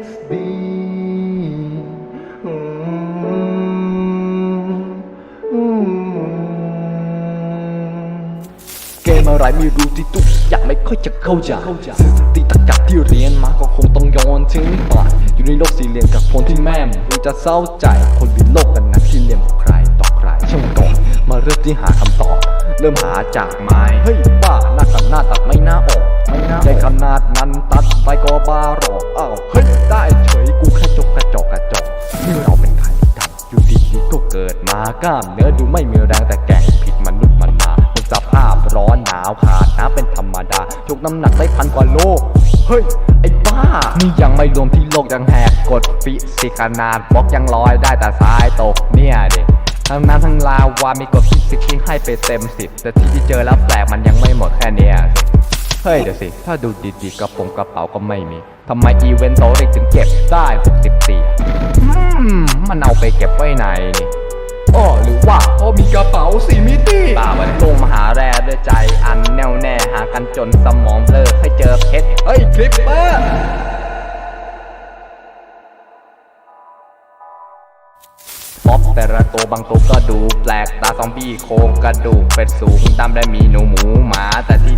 XD อืมอืมเกมอะไรไม่รู้ที่ทุกอย่างไม่ค่อยจะเข้าใจสติตรรกะที่เรียนมาก็คงต้องย้อนถึงป่านอยู่ในโลกสี่เหลี่ยมกับคนที่แม่มรู้จะเศร้าใจคนบินโลกกันนะที่เหลี่ยมกับใครต่อใครช่างก่อนมาเริ่มที่หาคำตอบ เริ่มหาจากไม้เฮ้ยบ้า อกอ้าวเฮ้ยได้เฉยกูแค่จกกระจกกระจกนี่เราเป็นใครกันอยู่ดีๆก็เกิดมากล้ามเนื้อดูไม่มีแรงแต่แก่งผิดมนุษย์มันนาเป็นสภาพร้อนหนาวขาดน้ำเป็นธรรมดายกน้ำหนักได้พันกว่าโลเฮ้ยไอ้บ้า นี่ยังไม่รวมที่โลกยังแหกกฎฟิสิกส์ขนาดบล็อกยังลอยได้แต่ทรายตกเนี่ยเด็ทั้งน้ำทั้งลาวามีกฎฟิสิกส์ที่ให้ไปเต็มสิบแต่ที่ที่เจอแล้วแปลกมันยังไม่หมดแค่เนี้ยสิ เฮ้ยเดี๋ยวสิ ถ้าดูดีๆกระโปรงกระเป๋าก็ไม่มีทำไมอีเวนต์โตเด็กถึงเก็บได้ 64อืมมันเอาไปเก็บไว้ไหนนี่อ้อหรือว่าเพราะมีกระเป๋าสี่มิติป่าวันลงมาหาแร่ด้วยใจอันแน่วแน่หากันจนสมองเบลอให้เจอเพชรเฮ้ยคลิปเปอร์ป๊อปแต่ละตัวบางตัวก็ดูแปลกตาซอมบี้โครงกระดูกเป็ดสูงดำและมีหนูหมูหมาแต่ที่เ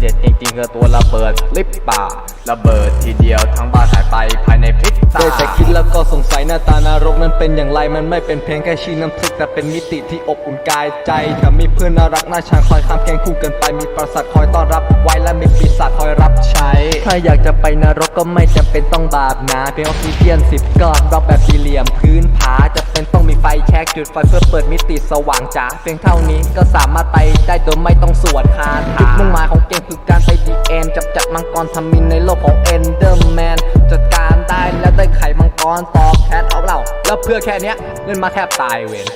ด็ดจริงๆคือตัวระเบิดลิปป่า ระเบิดทีเดียวทั้งบ้านหายไปภายในพริบตาได้แต่คิดแล้วก็สงสัยหน้าตานรกนั้นเป็นอย่างไรมันไม่เป็นเพียงแค่ชีน้ำทึกแต่เป็นมิติที่อบอุ่นกายใจถ้ามีเพื่อนน่ารักน่าชังคอยข้ามแกงคู่กันไปมีปราสาทคอยต้อนรับไว้และมีปีศาจคอยรับใช้ ถ้าอยากจะไปนรกก็ไม่จำเป็นต้องบาปนะเพียงออกซิเจนสิบก้อนรอบแบบสี่เหลี่ย แช็กจุดไฟเพื่อเปิดมิติสว่างจ๋าเพียงเท่านี้ก็สามารถไปได้โดยไม่ต้องสวดคาถาจุดมุ่งหมายของเกมคือการไปดีเอ็นจับจับมังกรทำมินในโลกของเอนเดอร์แมนจัดการได้แล้วได้ไข่มังกรตอบแทนเอาเราแล้วเพื่อแค่นี้เล่นมาแทบตายเวร